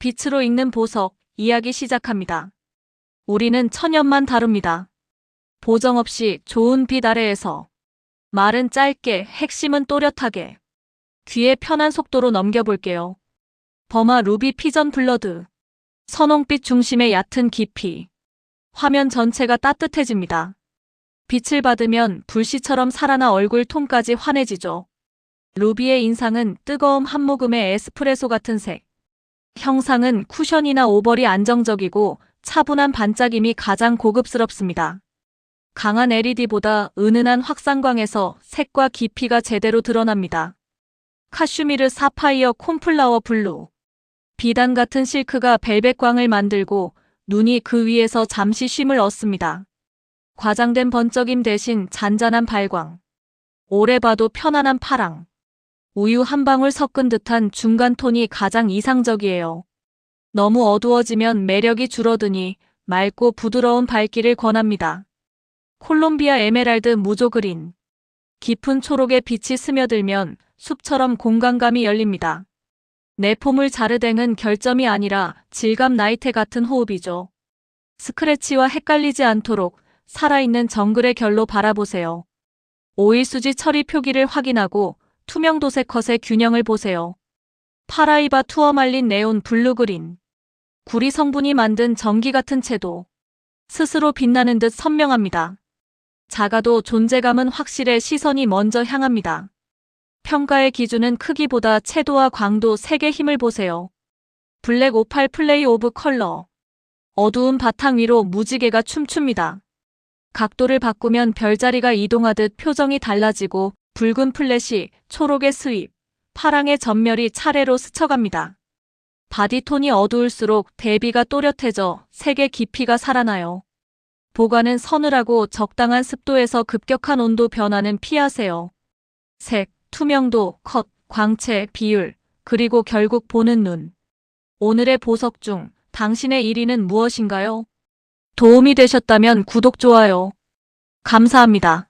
빛으로 익는 보석, 이야기 시작합니다. 우리는 천년만 다룹니다. 보정 없이 좋은 빛 아래에서 말은 짧게, 핵심은 또렷하게 귀에 편한 속도로 넘겨볼게요. 버마 루비 피전 블러드 선홍빛 중심의 얕은 깊이 화면 전체가 따뜻해집니다. 빛을 받으면 불씨처럼 살아나 얼굴 톤까지 환해지죠. 루비의 인상은 뜨거움 한 모금의 에스프레소 같은 색. 형상은 쿠션이나 오벌이 안정적이고 차분한 반짝임이 가장 고급스럽습니다. 강한 LED보다 은은한 확산광에서 색과 깊이가 제대로 드러납니다. 카슈미르 사파이어 콤플라워 블루. 비단 같은 실크가 벨벳광을 만들고 눈이 그 위에서 잠시 쉼을 얻습니다. 과장된 번쩍임 대신 잔잔한 발광. 오래 봐도 편안한 파랑. 우유 한 방울 섞은 듯한 중간 톤이 가장 이상적이에요. 너무 어두워지면 매력이 줄어드니 맑고 부드러운 밝기를 권합니다. 콜롬비아 에메랄드 무조 그린. 깊은 초록의 빛이 스며들면 숲처럼 공간감이 열립니다. 내포물 자르댕은 결점이 아니라 질감 나이테 같은 호흡이죠. 스크래치와 헷갈리지 않도록 살아있는 정글의 결로 바라보세요. 오일수지 처리 표기를 확인하고 투명 도색 컷의 균형을 보세요. 파라이바 투어 말린 네온 블루그린. 구리 성분이 만든 전기 같은 채도. 스스로 빛나는 듯 선명합니다. 작아도 존재감은 확실해 시선이 먼저 향합니다. 평가의 기준은 크기보다 채도와 광도 색의 힘을 보세요. 블랙 오팔 플레이 오브 컬러. 어두운 바탕 위로 무지개가 춤춥니다. 각도를 바꾸면 별자리가 이동하듯 표정이 달라지고 붉은 플래시, 초록의 스윕, 파랑의 전멸이 차례로 스쳐갑니다. 바디톤이 어두울수록 대비가 또렷해져 색의 깊이가 살아나요. 보관은 서늘하고 적당한 습도에서 급격한 온도 변화는 피하세요. 색, 투명도, 컷, 광채, 비율, 그리고 결국 보는 눈. 오늘의 보석 중 당신의 1위는 무엇인가요? 도움이 되셨다면 구독, 좋아요. 감사합니다.